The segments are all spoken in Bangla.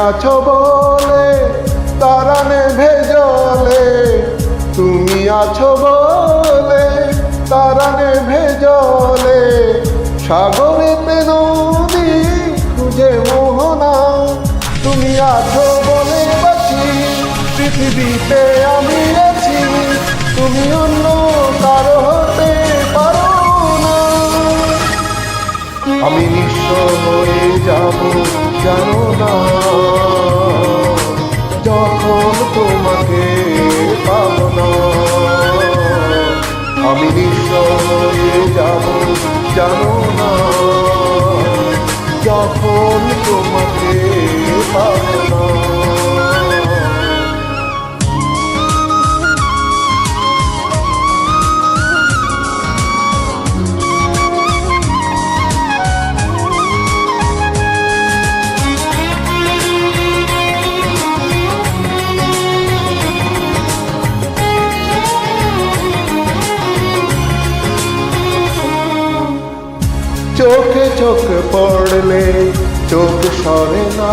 আছো বলে তারা নেভে জলে তুমি আছো বলে তারা নেভে জলে সাগরেতে নদী খুঁজে মোহনা তুমি আছো বলে বাঁচি পৃথিবীতে আমি আছি। তুমি অন্য কারও আমি নিঃস্ব হয়ে যাব, জানো না। যখন তোমাকে পাবো না, আমি নিঃস্ব হয়ে যাব, জানো না। যখন তোমাকে চোখে চোখ পড়লে চোখ সরে না।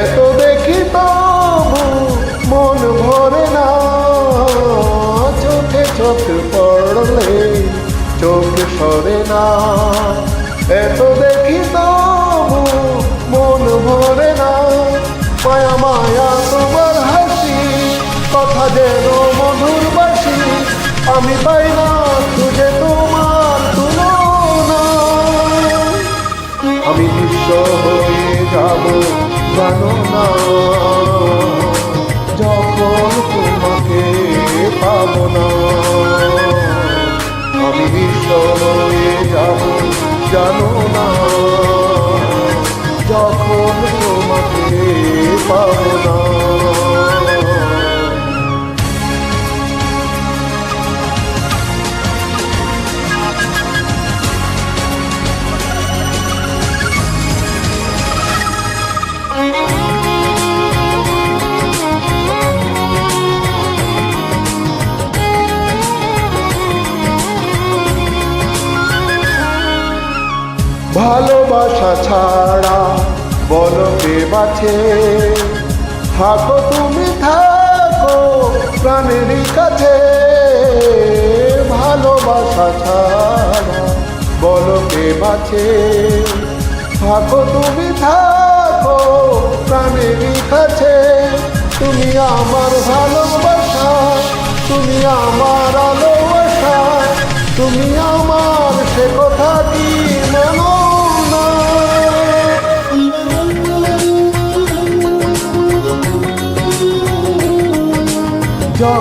এত দেখি তবু মন ভরে না। চোখে চোখ পড়লে চোখ সরে না। এত দেখি তবু মন ভরে না। মায়া মায়া, তোমার হাসি, কথা যেন মধুর বাসি, আমি পাই না না। যখন তোমাকে পাবো না আমি বিশ্ব ভালোবাসা ছাড়া বলো কে বাছে থাকো তুমি, থাকো প্রাণেরই কাছে। ভালোবাসা ছাড়া বলো কে বাছে থাকো তুমি, থাকো প্রাণেরই কাছে। তুমি আমার ভালোবাসা, তুমি আমার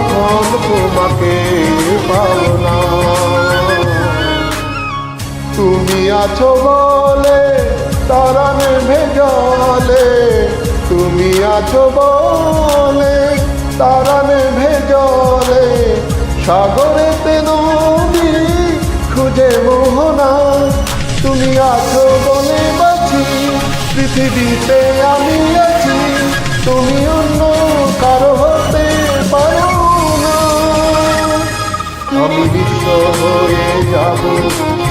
যখন তোমাকে পাও না তুমি আছো বলে তারা নেভে জলে তুমি আছো বলে তারা নেভে জলে সাগরেতে নদী খুঁজে মোহনা। তুমি আছো বলে বাঁচি পৃথিবীতে আমি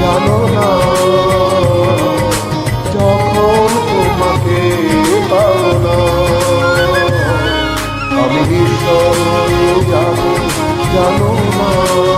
জানো না যখন তোমাকে পাও না আমি জানো না।